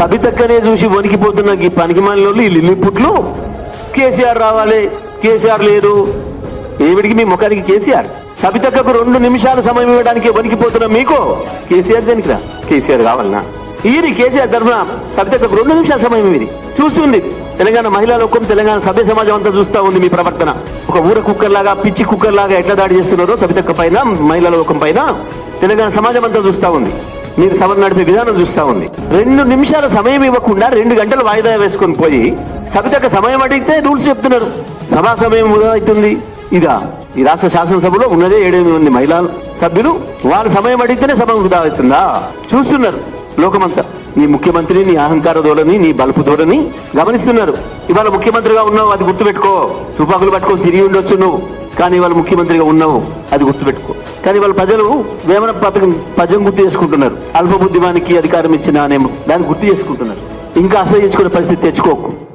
సబితక్కనే చూసి వణికిపోతున్న ఈ పనికిమాలిన ఈ లిల్లిపుట్లు కేసీఆర్ రావాలి కేసీఆర్ లేరు ఏమిడికి మీ ముఖానికి కేసీఆర్? సబితక్కకు రెండు నిమిషాల సమయం ఇవ్వడానికి వణికిపోతున్న మీకు? కేసీఆర్ దేనికి రా? కేసీఆర్ కావాలనా? ఈరి కేసీఆర్ తరఫున సబితక్కకు రెండు నిమిషాల సమయం ఇది చూస్తుంది తెలంగాణ మహిళా లోకం తెలంగాణ సభ్య సమాజం అంతా చూస్తా ఉంది మీ ప్రవర్తన. ఒక ఊర కుక్కర్ లాగా పిచ్చి కుక్కర్ లాగా ఎట్లా దాడి చేస్తున్నారో సబితక్క పైన మహిళా లోకం పైన తెలంగాణ సమాజం అంతా చూస్తా ఉంది. మీరు సభ నడిపే విధానం చూస్తా ఉంది. రెండు నిమిషాల సమయం ఇవ్వకుండా రెండు గంటలు వాయిదా వేసుకొని పోయి సబితక్క సమయం అడిగితే రూల్స్ చెప్తున్నారు. సభా సమయం వృధా అవుతుంది. ఇదా ఈ రాష్ట్ర శాసనసభలో ఉన్నదే ఏడెనిమిది మంది మహిళా సభ్యులు. వారు సమయం అడిగితేనే సభ వృధా అవుతుందా? చూస్తున్నారు లోకమంతా. నీ ముఖ్యమంత్రి నీ అహంకార ధోరణి నీ బలుపు ధోరణి గమనిస్తున్నారు. ఇవాళ ముఖ్యమంత్రిగా ఉన్నావు అది గుర్తుపెట్టుకో. తుపాకులు పట్టుకొని తిరిగి ఉండొచ్చు నువ్వు. కానీ వాళ్ళు ముఖ్యమంత్రిగా ఉన్నావు అది గుర్తుపెట్టుకో. కానీ వాళ్ళ ప్రజలు వేమన పథకం పద్యం గుర్తు చేసుకుంటున్నారు. అల్పబుద్ధిమానికి అధికారం ఇచ్చిన అనే దాన్ని గుర్తు చేసుకుంటున్నారు. ఇంకా అసహించుకునే పరిస్థితి తెచ్చుకోకు.